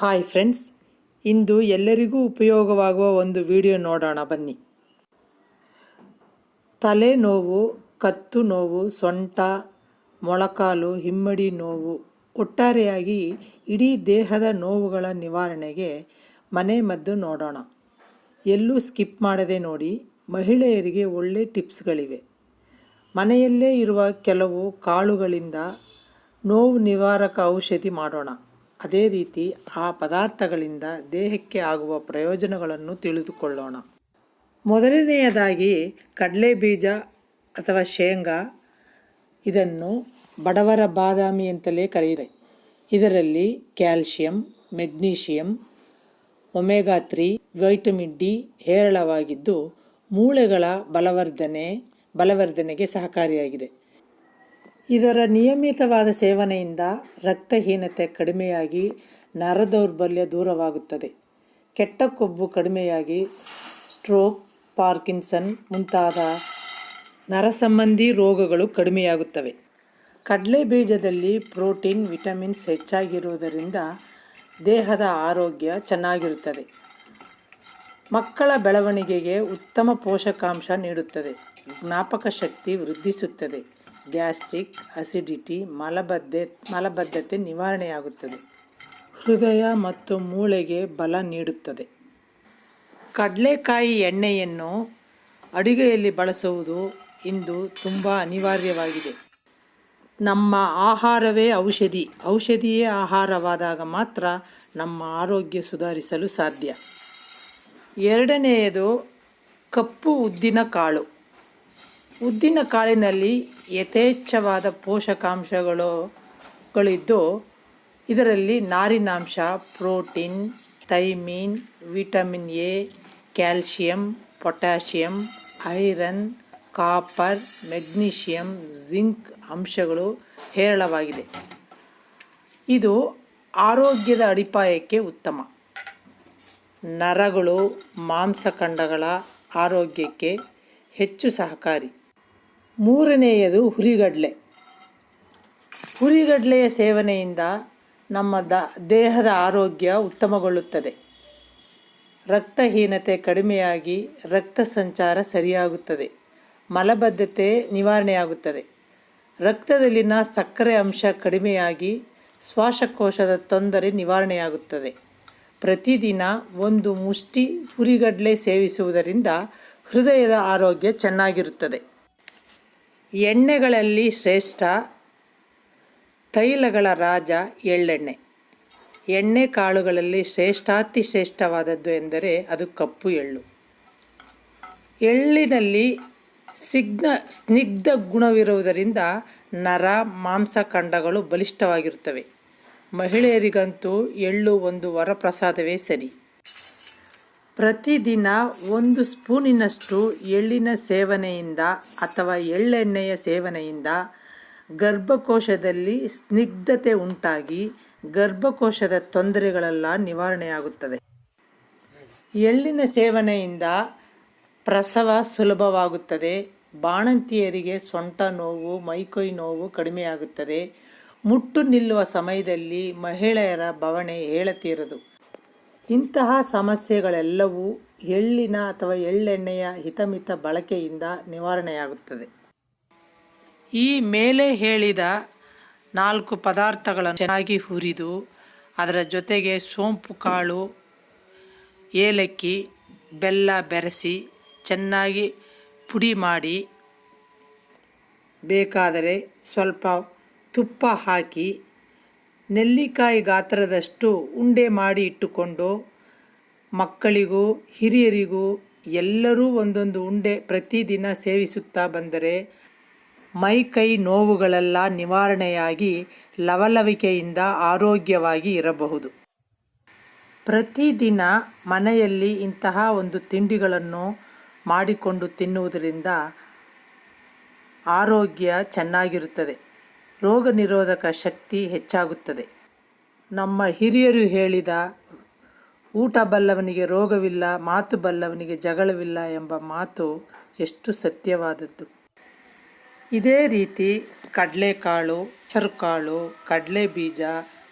Hi friends ಇಂದು ಎಲ್ಲರಿಗೂ ಉಪಯೋಗವಾಗುವ ಒಂದು video ನೋಡೋಣ, ಬನ್ನಿ. ತಲೆ ನೋವು ಕತ್ತು ನೋವು, ಸೊಂಟ, ಮೊಳಕಾಲು, ಹಿಮ್ಮಡಿ ನೋವು ಒಟ್ಟಾರೆಯಾಗಿ ಇಡೀ ದೇಹದ ನೋವುಗಳ ನಿವಾರಣೆಗೆ ಮನೆ ಮದ್ದು ನೋಡೋಣ. ಎಲ್ಲೂ ಸ್ಕಿಪ್ ಮಾಡದೆ ನೋಡಿ, ಮಹಿಳೆಯರಿಗೆ ಒಳ್ಳೆ ಟಿಪ್ಸ್ಗಳಿವೆ. ಮನೆಯಲ್ಲೇ ಇರುವ ಕೆಲವು ಕಾಳುಗಳಿಂದ ನೋವು ನಿವಾರಕ ಔಷಧಿ ಮಾಡೋಣ. ಅದೇ ರೀತಿ ಆ ಪದಾರ್ಥಗಳಿಂದ ದೇಹಕ್ಕೆ ಆಗುವ ಪ್ರಯೋಜನಗಳನ್ನು ತಿಳಿದುಕೊಳ್ಳೋಣ. ಮೊದಲನೆಯದಾಗಿ ಕಡಲೆ ಬೀಜ ಅಥವಾ ಶೇಂಗಾ, ಇದನ್ನು ಬಡವರ ಬಾದಾಮಿ ಅಂತಲೇ ಕರೆಯಿರಿ ಇದರಲ್ಲಿ calcium, magnesium, omega three vitamin D ಹೇರಳವಾಗಿದ್ದು, ಮೂಳೆಗಳ ಬಲವರ್ಧನೆ, ಬಲವರ್ಧನೆಗೆ ಸಹಕಾರಿಯಾಗಿದೆ. ಇದರ ನಿಯಮಿತವಾದ ಸೇವನೆಯಿಂದ ರಕ್ತಹೀನತೆ ಕಡಿಮೆಯಾಗಿ ನರದೌರ್ಬಲ್ಯ ದೂರವಾಗುತ್ತದೆ. ಕೆಟ್ಟ ಕೊಬ್ಬು ಕಡಿಮೆಯಾಗಿ ಸ್ಟ್ರೋಕ್, ಪಾರ್ಕಿನ್ಸನ್ ಮುಂತಾದ ನರ ಸಂಬಂಧಿ ರೋಗಗಳು ಕಡಿಮೆಯಾಗುತ್ತವೆ. ಕಡಲೆ ಬೀಜದಲ್ಲಿ ಪ್ರೋಟೀನ್, ವಿಟಮಿನ್ಸ್ ಹೆಚ್ಚಾಗಿರುವುದರಿಂದ ದೇಹದ ಆರೋಗ್ಯ ಚೆನ್ನಾಗಿರುತ್ತದೆ. ಮಕ್ಕಳ ಬೆಳವಣಿಗೆಗೆ ಉತ್ತಮ ಪೋಷಕಾಂಶ ನೀಡುತ್ತದೆ. ಜ್ಞಾಪಕ ಶಕ್ತಿ ವೃದ್ಧಿಸುತ್ತದೆ. ಗ್ಯಾಸ್ಟ್ರಿಕ್ ಅಸಿಡಿಟಿ ಮಲಬದ್ಧೆ, ಮಲಬದ್ಧತೆ ನಿವಾರಣೆಯಾಗುತ್ತದೆ. ಹೃದಯ ಮತ್ತು ಮೂಳೆಗೆ ಬಲ ನೀಡುತ್ತದೆ. ಕಡಲೆಕಾಯಿ ಎಣ್ಣೆಯನ್ನು ಅಡುಗೆಯಲ್ಲಿ ಬಳಸುವುದು ಇಂದು ತುಂಬ ಅನಿವಾರ್ಯವಾಗಿದೆ. ನಮ್ಮ ಆಹಾರವೇ ಔಷಧಿ. ಔಷಧಿಯೇ ಆಹಾರವಾದಾಗ ಮಾತ್ರ ನಮ್ಮ ಆರೋಗ್ಯ ಸುಧಾರಿಸಲು ಸಾಧ್ಯ. ಎರಡನೆಯದು ಕಪ್ಪು ಉದ್ದಿನ ಕಾಳು. ಉದ್ದಿನ ಕಾಳಿನಲ್ಲಿ ಯಥೇಚ್ಛವಾದ ಪೋಷಕಾಂಶಗಳು ಗಳಿದ್ದು ಇದರಲ್ಲಿ ನಾರಿನಾಂಶ, protein, thiamine, vitamin A, calcium, potassium, iron, copper, magnesium, zinc ಅಂಶಗಳು ಹೇರಳವಾಗಿದೆ. ಇದು ಆರೋಗ್ಯದ ಅಡಿಪಾಯಕ್ಕೆ ಉತ್ತಮ. ನರಗಳು ಮಾಂಸಖಂಡಗಳ ಆರೋಗ್ಯಕ್ಕೆ ಹೆಚ್ಚು ಸಹಕಾರಿ. ಮೂರನೆಯದು ಹುರಿಗಡಲೆ. ಹುರಿಗಡಲೆಯ ಸೇವನೆಯಿಂದ ನಮ್ಮ ದ, ದೇಹದ ಆರೋಗ್ಯ ಉತ್ತಮಗೊಳ್ಳುತ್ತದೆ. ರಕ್ತಹೀನತೆ ಕಡಿಮೆಯಾಗಿ ರಕ್ತ ಸಂಚಾರ ಸರಿಯಾಗುತ್ತದೆ. ಮಲಬದ್ಧತೆ ನಿವಾರಣೆಯಾಗುತ್ತದೆ. ರಕ್ತದಲ್ಲಿನ ಸಕ್ಕರೆ ಅಂಶ ಕಡಿಮೆಯಾಗಿ ಶ್ವಾಸಕೋಶದ ತೊಂದರೆ ನಿವಾರಣೆಯಾಗುತ್ತದೆ. ಪ್ರತಿದಿನ ಒಂದು ಮುಷ್ಟಿ ಹುರಿಗಡಲೆ ಸೇವಿಸುವುದರಿಂದ ಹೃದಯದ ಆರೋಗ್ಯ ಚೆನ್ನಾಗಿರುತ್ತದೆ. ಎಣ್ಣೆಗಳಲ್ಲಿ ಶ್ರೇಷ್ಠ ತೈಲಗಳ ರಾಜ ಎಳ್ಳೆಣ್ಣೆ. ಎಣ್ಣೆ ಕಾಳುಗಳಲ್ಲಿ ಶ್ರೇಷ್ಠಾತಿ ಶ್ರೇಷ್ಠವಾದದ್ದು ಎಂದರೆ ಅದು ಕಪ್ಪು ಎಳ್ಳು. ಎಳ್ಳಿನಲ್ಲಿ ಸಿಗ್ನ, ಸ್ನಿಗ್ಧ ಗುಣವಿರುವುದರಿಂದ ನರ ಮಾಂಸಖಂಡಗಳು ಬಲಿಷ್ಠವಾಗಿರುತ್ತವೆ. ಮಹಿಳೆಯರಿಗಂತೂ ಎಳ್ಳು ಒಂದು ವರಪ್ರಸಾದವೇ ಸರಿ. ಪ್ರತಿದಿನ ಒಂದು ಸ್ಪೂನಿನಷ್ಟು ಎಳ್ಳಿನ ಸೇವನೆಯಿಂದ ಅಥವಾ ಎಳ್ಳೆಣ್ಣೆಯ ಸೇವನೆಯಿಂದ ಗರ್ಭಕೋಶದಲ್ಲಿ ಸ್ನಿಗ್ಧತೆ ಉಂಟಾಗಿ ಗರ್ಭಕೋಶದ ತೊಂದರೆಗಳೆಲ್ಲ ನಿವಾರಣೆಯಾಗುತ್ತದೆ ಎಳ್ಳಿನ ಸೇವನೆಯಿಂದ ಪ್ರಸವ ಸುಲಭವಾಗುತ್ತದೆ. ಬಾಣಂತಿಯರಿಗೆ ಸೊಂಟ ನೋವು, ಮೈಕೈ ನೋವು ಕಡಿಮೆಯಾಗುತ್ತದೆ. ಮುಟ್ಟು ನಿಲ್ಲುವ ಸಮಯದಲ್ಲಿ ಮಹಿಳೆಯರ ಬವಣೆ ಹೇಳತೀರದು ಇಂತಹ ಸಮಸ್ಯೆಗಳೆಲ್ಲವೂ ಎಳ್ಳಿನ ಅಥವಾ ಎಳ್ಳೆಣ್ಣೆಯ ಹಿತಮಿತ ಬಳಕೆಯಿಂದ ನಿವಾರಣೆಯಾಗುತ್ತದೆ. ಈ ಮೇಲೆ ಹೇಳಿದ ನಾಲ್ಕು ಪದಾರ್ಥಗಳನ್ನು ಚೆನ್ನಾಗಿ ಹುರಿದು, ಅದರ ಜೊತೆಗೆ ಸೋಂಪು ಕಾಳು, ಏಲಕ್ಕಿ, ಬೆಲ್ಲ ಬೆರೆಸಿ ಚೆನ್ನಾಗಿ ಪುಡಿ ಮಾಡಿ, ಬೇಕಾದರೆ ಸ್ವಲ್ಪ ತುಪ್ಪ ಹಾಕಿ ನೆಲ್ಲಿಕಾಯಿ ಗಾತ್ರದಷ್ಟು ಉಂಡೆ ಮಾಡಿ ಇಟ್ಟುಕೊಂಡು ಮಕ್ಕಳಿಗೂ, ಹಿರಿಯರಿಗೂ ಎಲ್ಲರೂ ಒಂದೊಂದು ಉಂಡೆ ಪ್ರತಿದಿನ ಸೇವಿಸುತ್ತಾ ಬಂದರೆ ಮೈ ಕೈ ನೋವುಗಳೆಲ್ಲ ನಿವಾರಣೆಯಾಗಿ ಲವಲವಿಕೆಯಿಂದ ಆರೋಗ್ಯವಾಗಿ ಇರಬಹುದು. ಪ್ರತಿದಿನ ಮನೆಯಲ್ಲಿ ಇಂತಹ ಒಂದು ತಿಂಡಿಗಳನ್ನು ಮಾಡಿಕೊಂಡು ತಿನ್ನುವುದರಿಂದ ಆರೋಗ್ಯ ಚೆನ್ನಾಗಿರುತ್ತದೆ. ರೋಗ ನಿರೋಧಕ ಶಕ್ತಿ ಹೆಚ್ಚಾಗುತ್ತದೆ. ನಮ್ಮ ಹಿರಿಯರು ಹೇಳಿದ ಊಟ ಬಲ್ಲವನಿಗೆ ರೋಗವಿಲ್ಲ, ಮಾತು ಬಲ್ಲವನಿಗೆ ಜಗಳವಿಲ್ಲ ಎಂಬ ಮಾತು ಎಷ್ಟು ಸತ್ಯವಾದದ್ದು. ಇದೇ ರೀತಿ ಕಡಲೆಕಾಳು ಹೆಸರುಕಾಳು ಕಡಲೆ ಬೀಜ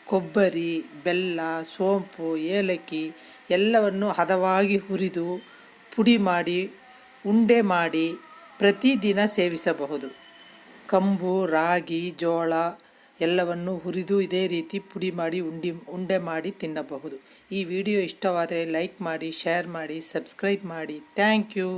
ಕೊಬ್ಬರಿ, ಬೆಲ್ಲ, ಸೋಂಪು, ಏಲಕ್ಕಿ ಎಲ್ಲವನ್ನು ಹದವಾಗಿ ಹುರಿದು ಪುಡಿ ಮಾಡಿ, ಉಂಡೆ ಮಾಡಿ ಪ್ರತಿದಿನ ಸೇವಿಸಬಹುದು. ಕಂಬು, ರಾಗಿ, ಜೋಳ ಎಲ್ಲವನ್ನು ಹುರಿದು ಇದೇ ರೀತಿ ಪುಡಿ ಮಾಡಿ ಉಂಡಿ, ಉಂಡೆ ಮಾಡಿ ತಿನ್ನಬಹುದು. ಈ ವಿಡಿಯೋ ಇಷ್ಟವಾದರೆ ಲೈಕ್ ಮಾಡಿ, ಶೇರ್ ಮಾಡಿ, ಸಬ್ಸ್ಕ್ರೈಬ್ ಮಾಡಿ. Thank you.